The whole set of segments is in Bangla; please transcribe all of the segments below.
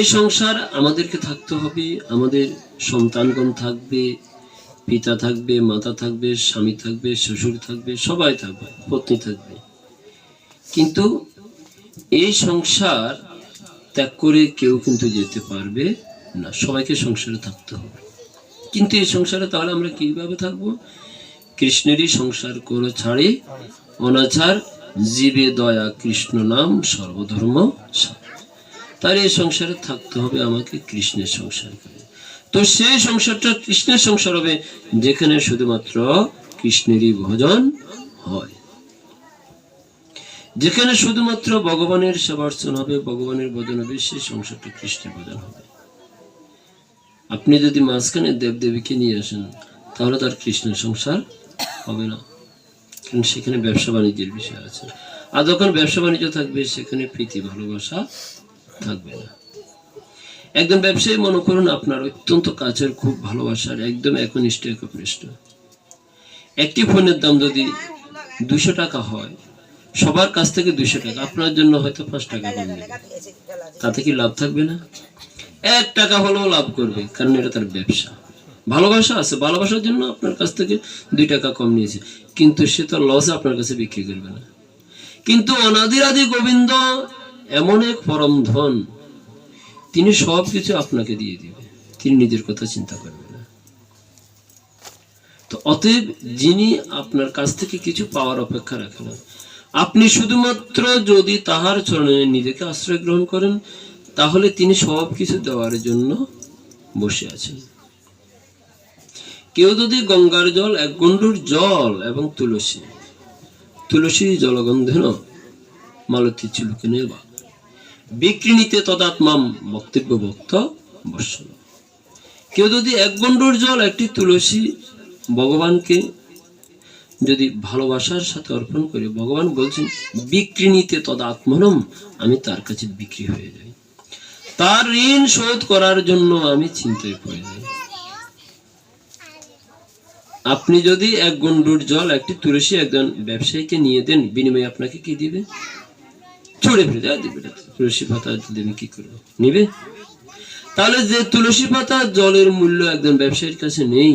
এই সংসার আমাদেরকে থাকতে হবে, আমাদের সন্তানগণ থাকবে, পিতা থাকবে, মাতা থাকবে, স্বামী থাকবে, শ্বশুর থাকবে, সবাই থাকবে, পত্নী থাকবে। কিন্তু এই সংসার ত্যাগ করে কেউ কিন্তু যেতে পারবে না, সবাইকে সংসারে থাকতে হবে। কিন্তু এই সংসারে তাহলে আমরা কীভাবে থাকব? কৃষ্ণেরই সংসার করে ছাড়ে, অনাচার, জীবে দয়া কৃষ্ণ নাম, সর্বধর্ম তার এই সংসারে থাকতে হবে আমাকে কৃষ্ণের সংসার করে। তো সেই সংসারটা কৃষ্ণের সংসার হবে, যেখানে শুধুমাত্র কৃষ্ণেরই ভজন হয়। যেখানে শুধুমাত্র ভগবানের সেবার্চন হবে, ভগবানের ভজন হবে, সেই সংসারটা কৃষ্ণের ভজন হবে। আপনি যদি মাঝখানে দেবদেবীকে নিয়ে আসেন, তাহলে তার কৃষ্ণের সংসার হবে না। কারণ সেখানে ব্যবসা বাণিজ্যের বিষয় আছে। আর যখন ব্যবসা বাণিজ্য থাকবে, সেখানে প্রীতি, ভালোবাসা থাকবে না। একজন ব্যবসায়ী মনে করুন আপনার অত্যন্ত কাছের, খুব ভালোবাসার, একদম একনিষ্ঠ একপৃষ্ঠ একটি ফোনের দাম যদি দুশো টাকা হয়, সবার কাছ থেকে দুশো টাকা, আপনার জন্য হয়তো পাঁচ টাকা কম তাতে কি লাভ থাকবে না? এক টাকা হলেও লাভ করবে, কারণ এটা তার ব্যবসা। ভালোবাসা আছে, ভালোবাসার জন্য আপনার কাছ থেকে দুই টাকা কম নিয়েছে, কিন্তু সে তো লস আপনার কাছে বিক্রি করবে না। কিন্তু অনাদিরাদি গোবিন্দ এমন এক পরম ধন, তিনি সব কিছু আপনাকে দিয়ে দিবে। তিনি নিজের কথা চিন্তা করবেন তো অতএব যিনি আপনার কাছ থেকে কিছু পাওয়ার অপেক্ষা রাখেন আপনি শুধুমাত্র যদি তাহার চরণে নিজেকে আশ্রয় গ্রহণ করেন, তাহলে তিনি সব কিছু দেওয়ার জন্য বসে আছেন। কেউ যদি গঙ্গার জল, এক গন্ডুর জল এবং তুলসী তুলসী জলগন্ধেন মালতী চুলকে নেবা বিক্রিণীতে তদাত্মাম বক্তব্য ভক্ত বর্ষণ কেউ যদি এক গন্ডুর জল, একটি তুলসী ভগবানকে যদি ভালোবাসার সাথে অর্পণ করে ভগবান বলছেন বিক্রিণীতে তদাত্মনম, আমি তার কাছে বিক্রি হয়ে যাই। তার ঋণ শোধ করার জন্য আমি চিন্তায় পড়ে যাই। আপনি যদি এক গন্ডুর জল, একটি তুলসী একজন ব্যবসায়ীকে নিয়ে দেন, বিনিময়ে আপনাকে কি দিবে? ছড়ে ফেলে দেয়, দিবে। তুলসী পাতা দিলে কি করব? নিবে? তাহলে যে তুলসী পাতা জলের মূল্য একজন ব্যবসায়ীর কাছে নেই,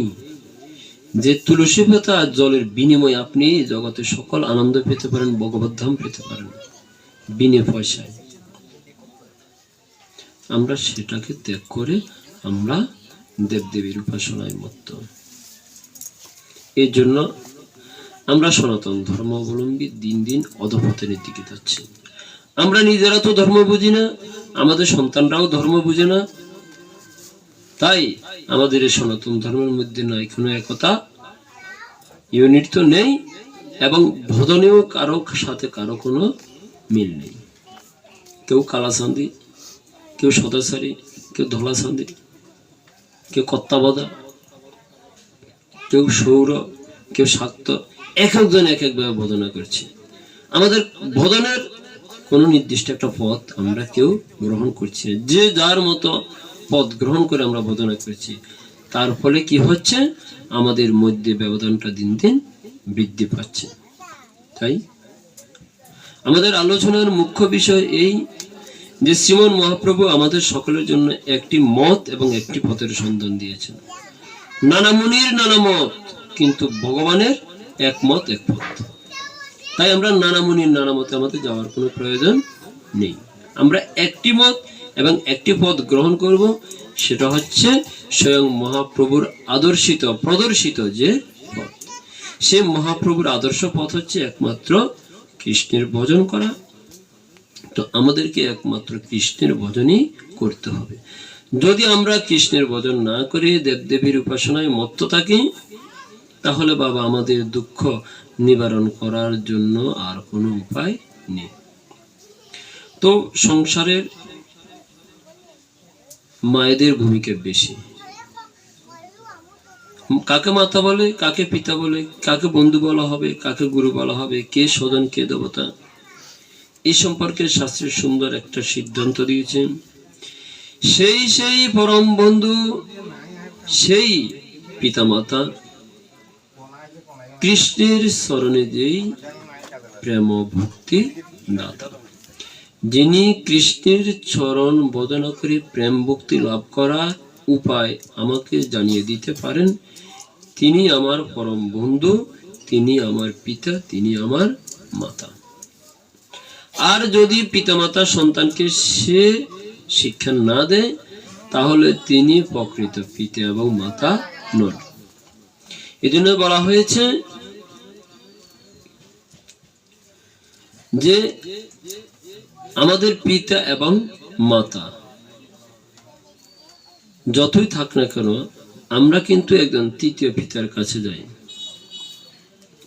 যে তুলসী পাতা জলের বিনিময়ে আপনি জগতে সকল আনন্দ পেতে পারেন, ভগবত ধাম পেতে পারেন, বিনে পয়সায়। আমরা সেটাকে ত্যাগ করে আমরা দেবদেবীর উপাসনায় মত্ত। এই জন্য আমরা সনাতন ধর্ম অবলম্বী দিন দিন অধপতনের দিকে যাচ্ছি। আমরা নিজেরা তো ধর্ম বুঝি না, আমাদের সন্তানরাও ধর্ম বুঝে না। তাই আমাদের এই সনাতন ধর্মের মধ্যে নাই কোনো একতা ইউনিট তো নেই এবং ভোদনেও কারও সাথে কারও কোনো মিল নেই। কেউ কালাসান্দি কেউ সদাসারি কেউ ধলাসান্দি কেউ কত্তাবদা কেউ সৌর, কেউ শাক্ত, এক একজন এক একভাবে বোধনা করছে। আমাদের বোধনের কোনো নির্দিষ্ট একটা পথ আমরা কেউ গ্রহণ করছি না। যে যার মতো পথ গ্রহণ করে আমরা বোধনা করছি, তার ফলে কি হচ্ছে? আমাদের মধ্যে ব্যবধানটা দিন দিন বৃদ্ধি পাচ্ছে। তাই আমাদের আলোচনার মুখ্য বিষয় এই যে শ্রীমন মহাপ্রভু আমাদের সকলের জন্য একটি মত এবং একটি পথের সন্ধান দিয়েছেন। নানা মুনির, নানা মত, কিন্তু ভগবানের এক মত এক পথ তাই আমরা নানা মুনির নানা মতে আমাদের যাওয়ার কোনো প্রয়োজন নেই। আমরা একটি মত এবং একটি পথ গ্রহণ করব, সেটা হচ্ছে স্বয়ং মহাপ্রভুর আদর্শিত, প্রদর্শিত যে পথ সে মহাপ্রভুর আদর্শ পথ হচ্ছে একমাত্র কৃষ্ণের ভজন করা। তো আমাদেরকে একমাত্র কৃষ্ণের ভজনই করতে হবে। যদি আমরা কৃষ্ণের ভজন না করে, দেবদেবীর উপাসনায় মত্ত থাকি, তাহলে বাবা আমাদের দুঃখ নিবারণ করার জন্য আর কোনো উপায় নেই। তো সংসারের মায়েদের ভূমিকা বেশি। কাকে মাতা বলে, কাকে পিতা বলে, কাকে বন্ধু বলা হবে, কাকে গুরু বলা হবে, কে স্বজন, কে দেবতা এই সম্পর্কে শাস্ত্রের সুন্দর একটা সিদ্ধান্ত দিয়েছেন। সেই সেই পরম বন্ধু, সেই পিতামাতা কৃষ্ণের স্মরণে যেই প্রেম ভক্তি দাতা যিনি কৃষ্ণের চরণ বদনা করে প্রেম ভক্তি লাভ করার উপায় আমাকে জানিয়ে দিতে পারেন, তিনি আমার পরম বন্ধু, তিনি আমার পিতা, তিনি আমার মাতা। আর যদি পিতামাতা সন্তানকে সে শিক্ষা না দেয়, তাহলে তিনি প্রকৃত পিতা এবং মাতা নন। এজন্য বলা হয়েছে যে আমাদের পিতা এবং মাতা। যতই থাক না কেন, আমরা কিন্তু একজন তৃতীয় পিতার কাছে যাই।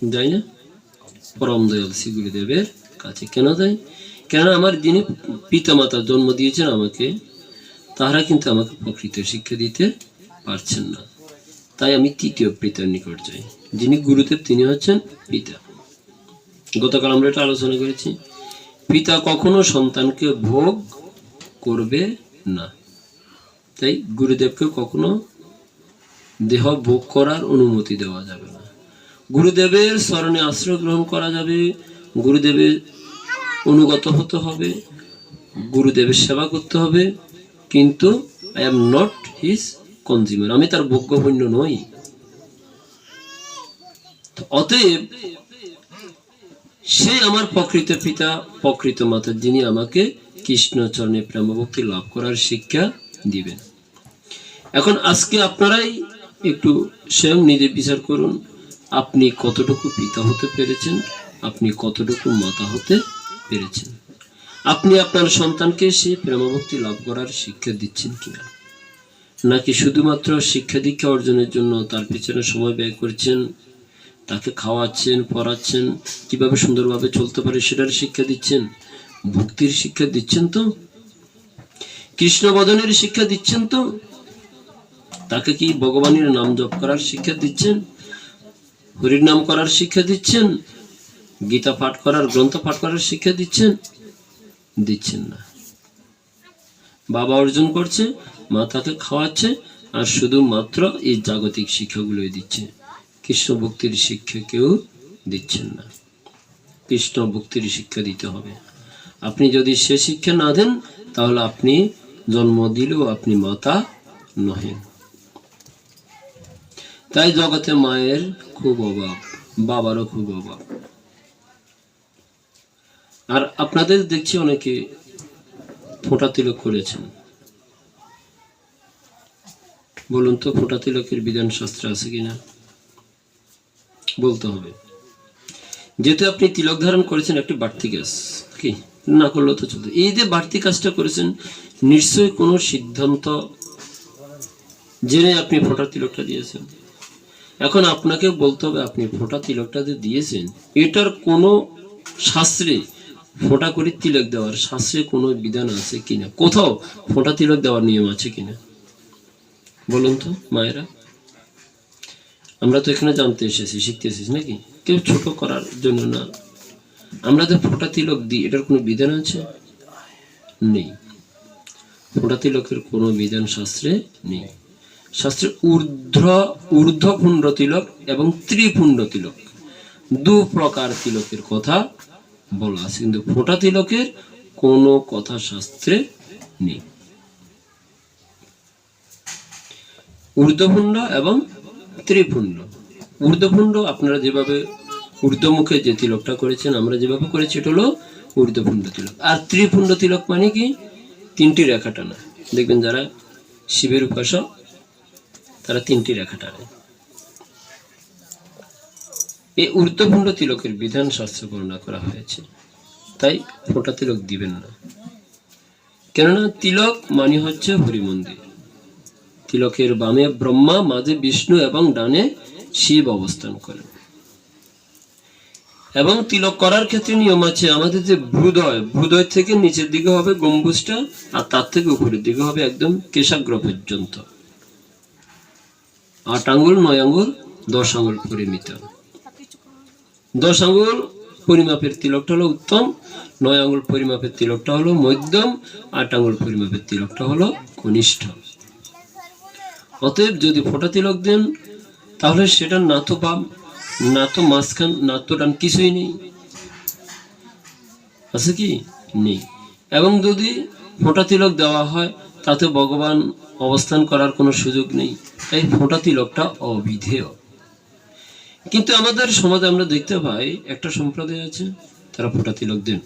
যাই না? পরম দয়াল শ্রী গুরুদেবের কাছে কেন যাই? কেন আমার যিনি পিতা মাতা জন্ম দিয়েছেন আমাকে তারা কিন্তু আমাকে প্রকৃত শিক্ষা দিতে পারছেন না। তাই আমি তৃতীয় পিতার নিকট যাই। যিনি গুরুদেব, তিনি হচ্ছেন পিতা। গতকাল আমরা এটা আলোচনা করেছি। পিতা কখনো সন্তানকে ভোগ করবে না। তাই গুরুদেবকে কখনো দেহ ভোগ করার অনুমতি দেওয়া যাবে না। গুরুদেবের স্মরণে আশ্রয় গ্রহণ করা যাবে। গুরুদেবের অনুগত হতে হবে। গুরুদেবের সেবা করতে হবে। কিন্তু I am not his consumer আমি তার ভোগ্যপণ্য নই। অতএব সে আমার প্রকৃত পিতা, প্রকৃত মাতা, যিনি আমাকে কৃষ্ণ চরণে প্রেম ভক্তি লাভ করার শিক্ষা দিবেন। এখন আজকে আপনারাই একটু স্বয়ং নিজে বিচার করুন, আপনি কতটুকু পিতা হতে পেরেছেন, আপনি কতটুকু মাতা হতে পেরেছেন? আপনি আপনার সন্তানকে সে প্রেমভক্তি লাভ করার শিক্ষা দিচ্ছেন কিনা? নাকি শুধুমাত্র শিক্ষা দীক্ষা অর্জনের জন্য তার পিছনে সময় ব্যয় করছেন তাকে খাওয়াচ্ছেন, পড়াচ্ছেন, কীভাবে সুন্দরভাবে চলতে পারে সেটার শিক্ষা দিচ্ছেন, ভক্তির শিক্ষা দিচ্ছেন তো? কৃষ্ণ বদনের শিক্ষা দিচ্ছেন তো? তাকে কি ভগবানের নাম জপ করার শিক্ষা দিচ্ছেন? হরির নাম করার শিক্ষা দিচ্ছেন? গীতা পাঠ করার, গ্রন্থ পাঠ করার শিক্ষা দিচ্ছেন? দিচ্ছেন না। বাবা অর্জন করছে, মা তাকে খাওয়াচ্ছে আর শুধুমাত্র এই জাগতিক শিক্ষাগুলোই দিচ্ছে। কৃষ্ণ ভক্তির শিক্ষা কেউ দিচ্ছেন না। কৃষ্ণ ভক্তির শিক্ষা দিতে হবে। আপনি যদি সে শিক্ষা না দেন, তাহলে আপনি জন্ম দিলেও আপনি মাতা নহেন। তাই জগতে মায়ের খুব অভাব, বাবারও খুব অভাব। আর আপনাদের দেখছি অনেকে ফোঁটা তিলক করেছেন। বলুন তো, ফোঁটা তিলকের বিধান শাস্ত্র আছে কিনা? বলতে হবে। যেহেতু আপনি তিলক ধারণ করেছেন, একটি বাড়তি কাজ। কি? না করলেও তো চলতো এই যে বাড়তি কাজটা করেছেন, নিশ্চয়ই কোনো সিদ্ধান্ত জেনে আপনি ফোঁটা তিলকটা দিয়েছেন। এখন আপনাকে বলতে হবে, আপনি ফোঁটা তিলকটা যে দিয়েছেন, এটার কোনো শাস্ত্রে ফোঁটা করে তিলক দেওয়ার শাস্ত্রে কোনো বিধান আছে কিনা? কোথাও ফোঁটা তিলক দেওয়ার নিয়ম আছে কিনা? বলুন তো, মায়েরা। আমরা তো এখানে জানতে এসেছি, শিখতে এসেছি নাকি? কেউ ছোট করার জন্য না। আমরা যে ফোটা তিলক দিই, এটার কোনো বিধান আছে? নেই। ফোটা তিলকের কোনো বিধান শাস্ত্রে নেই। শাস্ত্রে ঊর্ধ্ব, ঊর্ধ্বপুণ্ড তিলক এবং ত্রিপুণ্ড তিলক। দু প্রকার তিলকের কথা বলা আছে, কিন্তু ফোটা তিলকের কোনো কথা শাস্ত্রে নেই। ঊর্ধ্বপুণ্ড এবং ত্রিপুণ্ড ঊর্ধ্বপুণ্ড আপনারা যেভাবে ঊর্ধ্বমুখে যে তিলকটা করেছেন, আমরা যেভাবে করেছি, এটা হলো ঊর্ধ্বপুণ্ড তিলক। আর ত্রিপুণ্ড তিলক মানে কি? তিনটি রেখা টানা। দেখবেন যারা শিবের উপাসক, তারা তিনটি রেখা টানে। এই ঊর্ধ্বপুণ্ড তিলকের বিধান শাস্ত্র বর্ণনা করা হয়েছে। তাই ফোঁটা তিলক দিবেন না। কেননা তিলক মানে হচ্ছে হরিমন্দির। তিলকের বামে ব্রহ্মা, মাঝে বিষ্ণু এবং ডানে শিব অবস্থান করেন। এবং তিলক করার ক্ষেত্রে নিয়ম আছে, আমাদের যে ভ্রুদয় ভ্রুদয় থেকে নিচের দিকে হবে গম্বুজটা আর তার থেকে উপরের দিকে হবে একদম কেশাগ্র পর্যন্ত। আট আঙ্গুল, নয় আঙ্গুল, দশ আঙ্গুল পরিমিত। দশ আঙ্গুল পরিমাপের তিলকটা হলো উত্তম, নয় আঙ্গুল পরিমাপের তিলকটা হলো মধ্যম, আট আঙ্গুল পরিমাপের তিলকটা হলো কনিষ্ঠ। অতএব যদি ফোঁটা তিলক দেন, তাহলে সেটা না তো বাম, না তো মাঝখান, না তো টান কিছুই নেই। আছে কি? নেই। এবং যদি ফোঁটা তিলক দেওয়া হয়, তাতে ভগবান অবস্থান করার কোনো সুযোগ নেই। তাই ফোঁটা তিলকটা অবিধেয়। কিন্তু আমাদের সমাজে আমরা দেখতে পাই, একটা সম্প্রদায় আছে, তারা ফোঁটা তিলক দেন।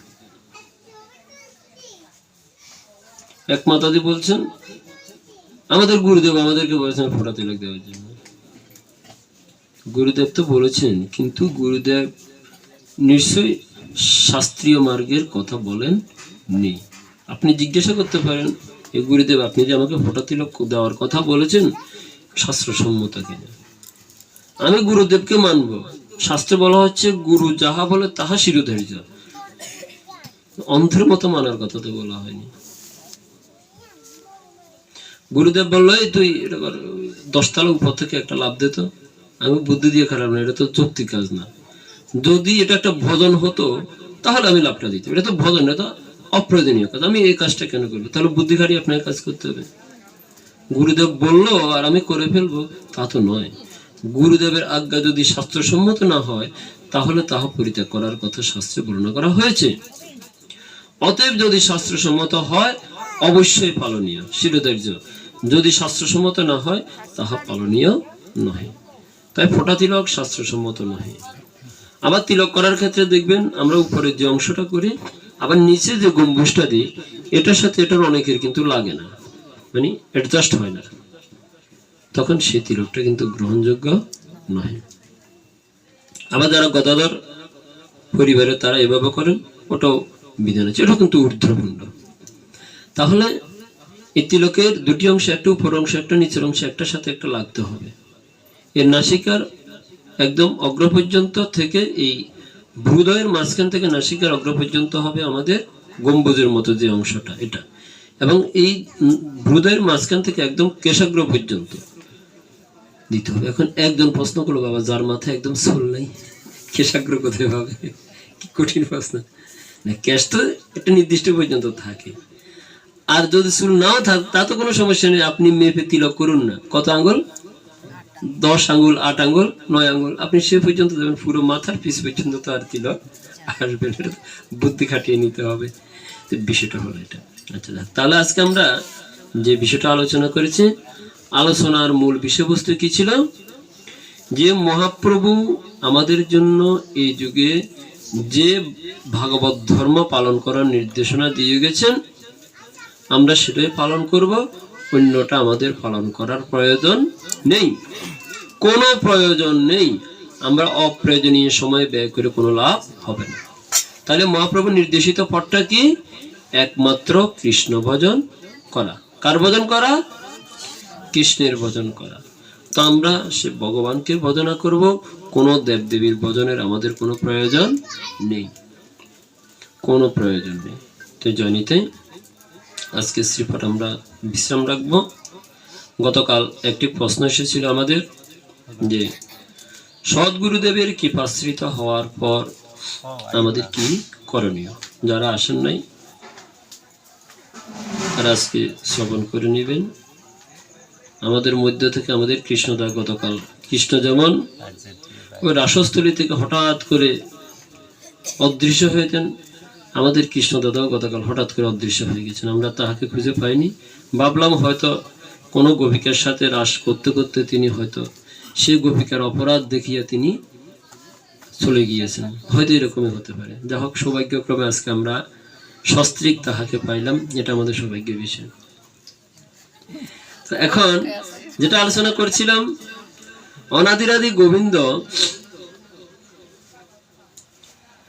এক মাতাদি বলছেন আমাদের গুরুদেব আমাদেরকে বলেছেন ফোঁটা তিলক দেওয়ার জন্য। গুরুদেব তো বলেছেন, কিন্তু গুরুদেব নিশ্চয়ই শাস্ত্রীয় মার্গের কথা বলেন নেই। আপনি জিজ্ঞাসা করতে পারেন, এ গুরুদেব, আপনি যে আমাকে ফোঁটা তিলক দেওয়ার কথা বলেছেন, শাস্ত্রসম্মত কিনা? আমি গুরুদেবকে মানব। শাস্ত্রে বলা হচ্ছে, গুরু যাহা বলে তাহা শিরোধার্য। অন্ধের মতো মানার কথা তো বলা হয়নি। গুরুদেব বলল, "এই তুই এটা দশতলা উপর থেকে একটা লাভ দে তো। আমি বুদ্ধি দিয়ে খারাপ না, এটা তো যৌক্তিক কাজ না। যদি এটা একটা ভজন হতো, তাহলে আমি লাভটা দিতাম। এটা তো ভজন, এটা অপ্রয়োজনীয় কাজ। আমি এই কাজটা কেন করব? তাহলে বুদ্ধি খাটিয়ে আপনাকে কাজ করতে হবে। গুরুদেব বলল, আর আমি করে ফেলব? তা তো নয়। গুরুদেবের আজ্ঞা যদি শাস্ত্রসম্মত না হয়, তাহলে তাহা পরিত্যাগ করার কথা শাস্ত্রে বর্ণনা করা হয়েছে। অতএব যদি শাস্ত্রসম্মত হয়, অবশ্যই পালনীয়। শিরোধার্য। যদি শাস্ত্রসম্মত না হয়, তাহা পালনীয় নহে। তাই ফোঁটা তিলক শাস্ত্রসম্মত নহে। আবার তিলক করার ক্ষেত্রে দেখবেন, আমরা উপরের যে অংশটা করি, আবার নিচে যে গম্বুজটা দিই, এটার সাথে এটার অনেকের কিন্তু লাগে না। মানে অ্যাডজাস্ট হয় না। তখন সেই তিলকটা কিন্তু গ্রহণযোগ্য নয় আবার যারা গদাধর পরিবারে তারা এভাবে করেন, ওটাও বিধান আছে। এটা কিন্তু ঊর্ধ্বপুণ্ড তাহলে এই তিলকের দুটি অংশ একটা উপর অংশ একটা নিচের অংশ একটার সাথে একটা লাগতে হবে। এর নাসিকার একদম অগ্র পর্যন্ত থেকে এই ভ্রুদয়ের মাঝখান থেকে নাসিকার অগ্র পর্যন্ত হবে আমাদের গম্বুজের মতো যে অংশটা, এটা। এবং এই ভ্রুদয়ের মাঝখান থেকে একদম কেশাগ্র পর্যন্ত দিতে হবে। এখন একজন প্রশ্ন করল, বাবা, যার মাথায় একদম সোল নাই, কেশাগ্র কোথায় পাবে? কি কঠিন প্রশ্ন। না ক্যাশ তো একটা নির্দিষ্ট পর্যন্ত থাকে। আর যদি চুল নাও থাকে, তা তো কোনো সমস্যা নেই, আপনি মেপে তিলক করুন না। কত আঙ্গুল? দশ আঙ্গুল, আট আঙ্গুল, নয় আঙ্গুল। আপনি সে পর্যন্ত দেবেন, পুরো মাথার পিস পর্যন্ত তো আর তিলক আসবে বুদ্ধি খাটিয়ে নিতে হবে। তো বিষয়টা হলো এটা। আচ্ছা। তাহলে আজকে আমরা যে বিষয়টা আলোচনা করেছি, আলোচনার মূল বিষয়বস্তু কি ছিল? যে মহাপ্রভু আমাদের জন্য এই যুগে যে ভাগবত ধর্ম পালন করার নির্দেশনা দিয়ে গেছেন আমরা সেটাই পালন করব। অন্যটা আমাদের পালন করার প্রয়োজন নেই। কোনো প্রয়োজন নেই। আমরা অপ্রয়োজনীয় সময় ব্যয় করে কোনো লাভ হবে না। তাহলে মহাপ্রভু নির্দেশিত পথটা কি? একমাত্র কৃষ্ণ ভজন করা। কার ভজন করা? কৃষ্ণের ভজন করা। তো আমরা সে ভগবানকে ভজনা করব। কোনো দেবদেবীর ভজনের আমাদের কোনো প্রয়োজন নেই। কোনো প্রয়োজন নেই। তো জয়নিতে আজকে শ্রীপাঠ আমরা বিশ্রাম রাখব। গতকাল একটি প্রশ্ন এসেছিল আমাদের যে, সদ্গুরুদেবের কৃপাশ্রিত হওয়ার পর আমাদের কি করণীয়? যারা আসেন নাই, তারা আজকে শ্রবণ করে নেবেন। আমাদের মধ্য থেকে আমাদের কৃষ্ণদা গতকাল কৃষ্ণ যেমন ওই রাসস্থলী থেকে হঠাৎ করে অদৃশ্য হয়েছেন আমাদের কৃষ্ণ দাদাও গতকাল হঠাৎ করে অদৃশ্য হয়ে গেছেন। আমরা তাহাকে খুঁজে পাইনি। ভাবলাম হয়তো কোনো গোপিকার সাথে রাস করতে করতে তিনি হয়তো সে গোপিকার অপরাধ দেখিয়া তিনি চলে গিয়েছেন। হয়তো এরকমই হতে পারে। যা হোক, সৌভাগ্যক্রমে আজকে আমরা সস্ত্রিক তাহাকে পাইলাম। এটা আমাদের সৌভাগ্যের বিষয়। তো এখন যেটা আলোচনা করছিলাম, অনাদিরাদি গোবিন্দ,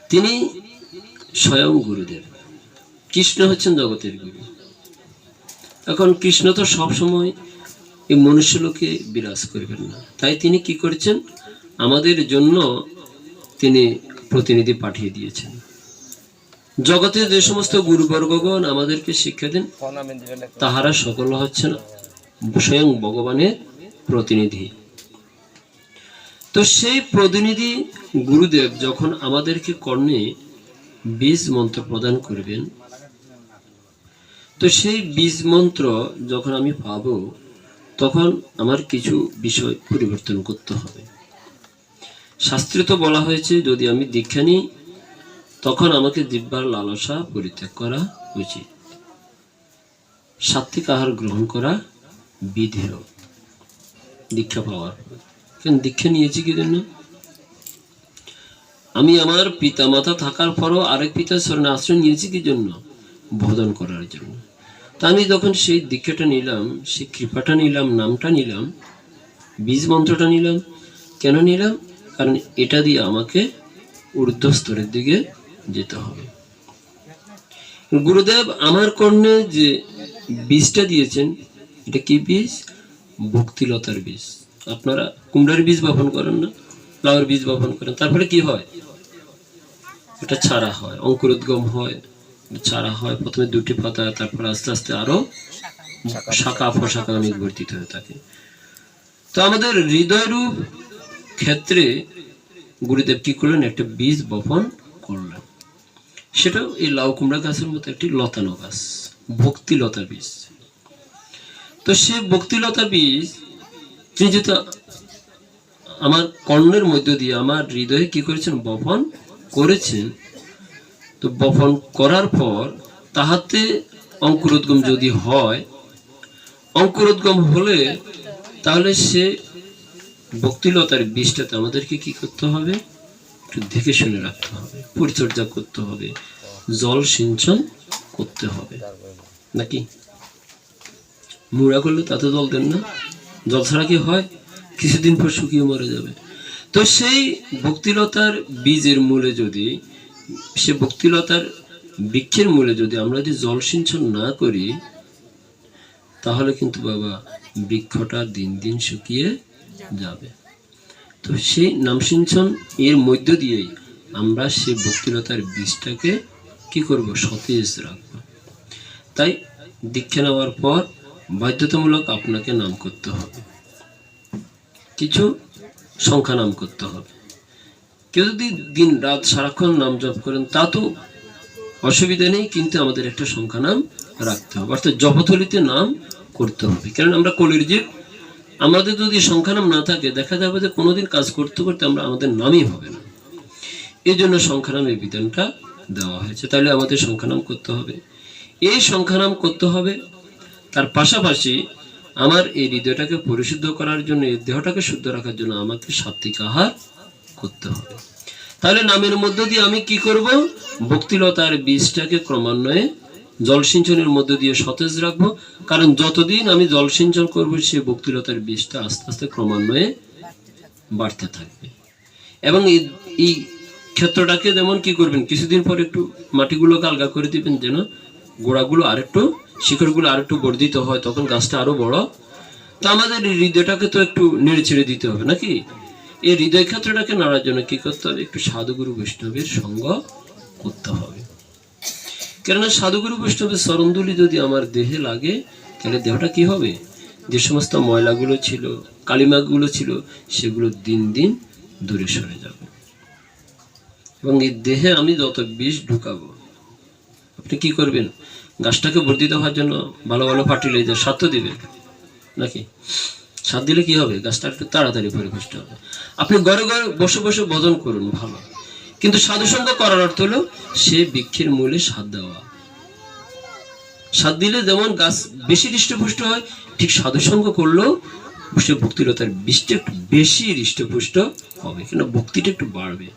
তিনি স্বয়ং গুরুদেব। কৃষ্ণ হচ্ছেন জগতের গুরু। এখন কৃষ্ণ তো সবসময় এই মনুষ্য লোকে বিরাজ করবেন না। তাই তিনি কি করেছেন? আমাদের জন্য তিনি প্রতিনিধি পাঠিয়ে দিয়েছেন। জগতে যে সমস্ত গুরুবর্গগণ আমাদেরকে শিক্ষা দেন, তাহারা সকল হচ্ছেন স্বয়ং ভগবানের প্রতিনিধি। তো সেই প্রতিনিধি গুরুদেব যখন আমাদেরকে কর্ণে বীজ মন্ত্র প্রদান করবেন। তো সেই বীজ মন্ত্র যখন আমি পাব তখন আমার কিছু বিষয় পরিবর্তন করতে হবে। শাস্ত্রে তো বলা হয়েছে, যদি আমি দীক্ষা নিই, তখন আমাকে দিব্যার লালসা পরিত্যাগ করা উচিত। সাত্বিক আহার গ্রহণ করা বিধেয়। দীক্ষা পাওয়ার। কেন দীক্ষা নিয়েছি কি জন্য? আমি আমার পিতা মাতা থাকার পরও আরেক পিতার স্মরণে আশ্রয় নিয়েছি কি জন্য? বোধন করার জন্য। তা আমি যখন সেই দীক্ষাটা নিলাম, সেই কৃপাটা নিলাম, নামটা নিলাম, বীজ মন্ত্রটা নিলাম, কেন নিলাম? কারণ এটা দিয়ে আমাকে ঊর্ধ্ব স্তরের দিকে যেতে হবে। গুরুদেব আমার কর্ণে যে বীজটা দিয়েছেন, এটা কি বীজ? ভক্তিলতার বীজ। আপনারা কুমড়ার বীজ বপন করেন না? লাউয়ের বীজ বপন করেন। তারপরে কি হয়? এটা ছাড়া হয়। অঙ্কুরোদ্গম হয় ছাড়া হয়। প্রথমে দুটি পাতা, তারপর আস্তে আস্তে আরও শাখা ফশাখা অনেক বর্ধিত হয়ে থাকে। তো আমাদের হৃদয়রূপ ক্ষেত্রে গুরুদেব কি করলেন? একটা বীজ বপন করলেন। সেটাও এই লাউ কুমড়া গাছের মতো একটি লতানো গাছ ভক্তিলতা বীজ। তো সে ভক্তিলতা বীজ তিনি যেহেতু আমার কর্ণের মধ্য দিয়ে আমার হৃদয়ে কি করেছেন? বপন করেছেন। তো বপন করার পর তাহাতে অঙ্কুরোদ্গম যদি হয়, অঙ্কুরোদ্গম হলে তাহলে সে ভক্তিলতার বীজটাতে আমাদেরকে কি করতে হবে? একটু দেখে শুনে রাখতে হবে, পরিচর্যা করতে হবে, জল সিঞ্চন করতে হবে। নাকি? মুড়া করলে তাতে জল দেন না? জল ছাড়া কি হয়? কিছুদিন পর শুকিয়ে মরে যাবে। তো সেই ভক্তিলতার বীজের মূলে যদি সে ভক্তিলতার বৃক্ষের মূলে যদি আমরা যদি জল সিঞ্চন না করি, তাহলে কিন্তু বাবা বৃক্ষটা দিন দিন শুকিয়ে যাবে। তো সেই নাম সিঞ্চন এর মধ্য দিয়েই আমরা সেই ভক্তিলতার বীজটাকে কি করব? সতেজ রাখব। তাই দীক্ষা নেওয়ার পর বাধ্যতামূলক আপনাকে নাম করতে হবে। কিছু সংখ্যা নাম করতে হবে। কেউ যদি দিন, রাত, সারাক্ষণ নাম জপ করেন, তা তো অসুবিধা নেই, কিন্তু আমাদের একটা সংখ্যা নাম রাখতে হবে। অর্থাৎ জপথলিতে নাম করতে হবে। কারণ আমরা কলির জীব আমাদের যদি সংখ্যা নাম না থাকে, দেখা যাবে যে কোনোদিন কাজ করতে করতে আমরা আমাদের নামই হবে না। এই জন্য সংখ্যা নামের বিধানটা দেওয়া হয়েছে। তাহলে আমাদের সংখ্যা নাম করতে হবে। এই সংখ্যা নাম করতে হবে, তার পাশাপাশি আমার এই হৃদয়টাকে পরিশুদ্ধ করার জন্য, এই দেহটাকে শুদ্ধ রাখার জন্য আমাকে সাত্বিক আহার করতে হবে। তাহলে নামের মধ্য দিয়ে আমি কি করব? ভক্তিলতার বীজটাকে ক্রমান্বয়ে জলসিঞ্চনের মধ্য দিয়ে সতেজ রাখব। কারণ যতদিন আমি জলসিঞ্চন করব, সে ভক্তিলতার বীজটা আস্তে আস্তে ক্রমান্বয়ে বাড়তে থাকবে। এবং এই ক্ষেত্রটাকে যেমন কি করবেন, কিছুদিন পর একটু মাটিগুলোকে আলগা করে দিবেন, যেন গোড়াগুলো আরেকটু শিকড়গুলো আরেকটু বর্ধিত হয়, তখন গাছটা আরও বড়। তো আমাদের হৃদয়টাকে তো একটু নেড়ে ছেড়ে দিতে হবে, নাকি? এই হৃদয় ক্ষেত্রটাকে নাড়ার জন্য কি করতে হবে? একটু সাধুগুরু বৈষ্ণবের সঙ্গ করতে হবে। কেননা সাধুগুরু বৈষ্ণবের চরণদুলি যদি আমার দেহে লাগে, তাহলে দেহটা কি হবে? যে সমস্ত ময়লাগুলো ছিল, কালিমাগুলো ছিল, সেগুলো দিন দিন দূরে সরে যাবে। এবং এই দেহে আমি যত বিষ ঢুকাবো, আপনি কি করবেন? গাছটাকে বর্ধিত হওয়ার জন্য ভালো ভালো ফার্টিলাইজার সার তো দিবেন নাকি? সার দিলে কি হবে? গাছটা একটু তাড়াতাড়ি পরিপুষ্ট হবে। আপনি ঘরে ঘরে বসে বসে ভজন করুন, ভালো। কিন্তু সাধুসঙ্গ করার অর্থ হলো সে বৃক্ষের মূলে সার দেওয়া। সার দিলে যেমন গাছ বেশি হৃষ্টপুষ্ট হয়, ঠিক সাধুসঙ্গ করলেও সে ভক্তিলতার বীজটা একটু বেশি হৃষ্টপুষ্ট হবে, কেন ভক্তিটা একটু বাড়বে।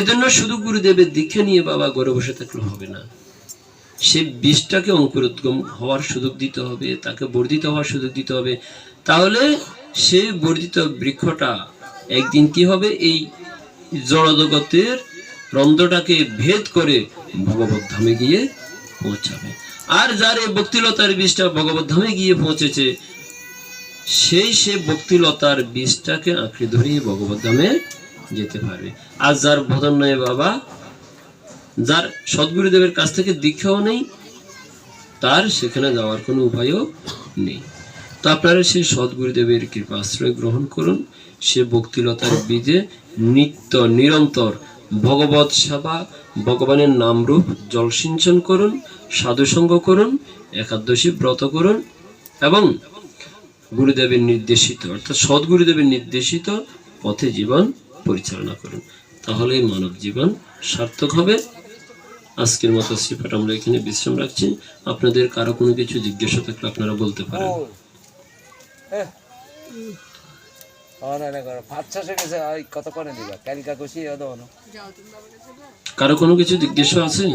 এজন্য শুধু গুরুদেবের দীক্ষা নিয়ে বাবা ঘরে বসে থাকলে হবে না। সে বীজটাকে অঙ্কুরোদ্গম হওয়ার সুযোগ দিতে হবে, তাকে বর্ধিত হওয়ার সুযোগ দিতে হবে। তাহলে সে বর্ধিত বৃক্ষটা একদিন কি হবে? এই জড়জগতের রন্ধ্রটাকে ভেদ করে ভগবত ধামে গিয়ে পৌঁছাবে। আর যার এই ভক্তিলতার বীজটা ভগবত ধামে গিয়ে পৌঁছেছে, সেই সে ভক্তিলতার বীজটাকে আঁকড়ে ধরিয়ে ভগবত ধামে যেতে পারবে। আর যার নয় বাবা যার সদ্গুরুদেবের কাছ থেকে দীক্ষাও নেই, তার সেখানে যাওয়ার কোনো উপায়ও নেই। তো আপনারা সেই সদ্গুরুদেবের কৃপা আশ্রয় গ্রহণ করুন। সে ভক্তিলতার বীজে নিত্য নিরন্তর ভগবত সেবা, ভগবানের নামরূপ জলসিঞ্চন করুন সাধুসঙ্গ করুন, একাদশী ব্রত করুন এবং গুরুদেবের নির্দেশিত, অর্থাৎ সদ্গুরুদেবের নির্দেশিত পথে জীবন পরিচালনা করুন। তাহলেই মানব জীবন সার্থক হবে। আজকের মতো শ্রীপাঠ আমরা এখানে বিশ্রাম রাখছি। আপনাদের কারও কোনো কিছু জিজ্ঞাসা থাকলে আপনারা বলতে পারেন। ভাত চাষে গেছে। ওই কত করে দিবা? কালিকা কষি কারও কোনো কিছু জিজ্ঞাসা আছে?